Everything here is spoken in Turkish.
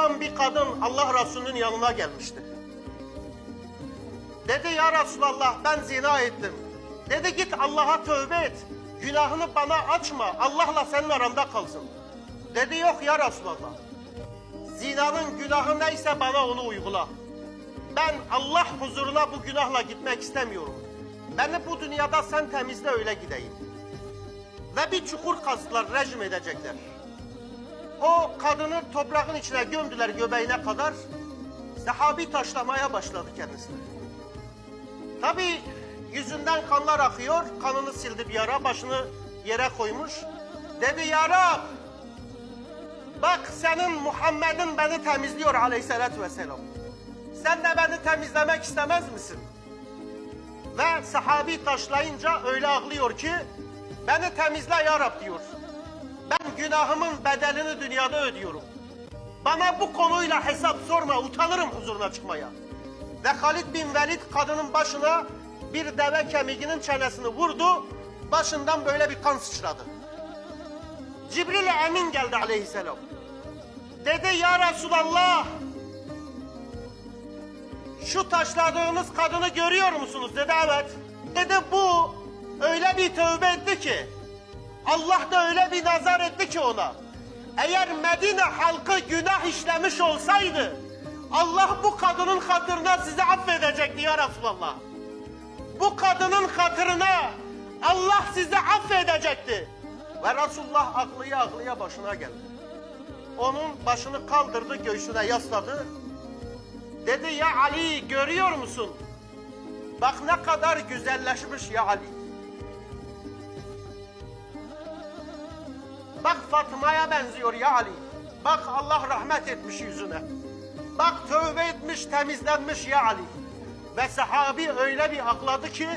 yapan bir kadın Allah Resulü'nün yanına gelmişti. Dedi ya Resulallah ben zina ettim. Dedi git Allah'a tövbe et. Günahını bana açma. Allah'la senin aranda kalsın. Dedi yok ya Resulallah. Zinanın günahı neyse bana onu uygula. Ben Allah huzuruna bu günahla gitmek istemiyorum. Beni bu dünyada sen temizle öyle gideyim. Ve bir çukur kazdılar, rejim edecekler. O kadını toprağın içine gömdüler göbeğine kadar. Sahabi taşlamaya başladı kendisini. Tabii yüzünden kanlar akıyor. Kanını sildi bir ara, başını yere koymuş. Dedi ya Rab, bak senin Muhammed'in beni temizliyor aleyhissalatü vesselam. Sen de beni temizlemek istemez misin? Ve sahabi taşlayınca öyle ağlıyor ki, beni temizle ya Rab diyor. Ben günahımın bedelini dünyada ödüyorum. Bana bu konuyla hesap sorma, utanırım huzuruna çıkmaya. Ve Halid bin Velid kadının başına bir deve kemiğinin çenesini vurdu, başından böyle bir kan sıçradı. Cibril Emin geldi aleyhisselam. Dedi ya Resulallah, şu taşladığınız kadını görüyor musunuz? Dedi evet. Dedi bu öyle bir tövbe etti ki, Allah da öyle bir nazar etti ki ona. Eğer Medine halkı günah işlemiş olsaydı, Allah bu kadının hatırına sizi affedecekti ya Resulallah. Bu kadının hatırına Allah sizi affedecekti. Ve Resulullah aklıya aklıya başına geldi. Onun başını kaldırdı, göğsüne yasladı. Dedi ya Ali görüyor musun? Bak ne kadar güzelleşmiş ya Ali. Bak Fatma'ya benziyor ya Ali. Bak Allah rahmet etmiş yüzüne. Bak tövbe etmiş, temizlenmiş ya Ali. Ve sahabi öyle bir akladı ki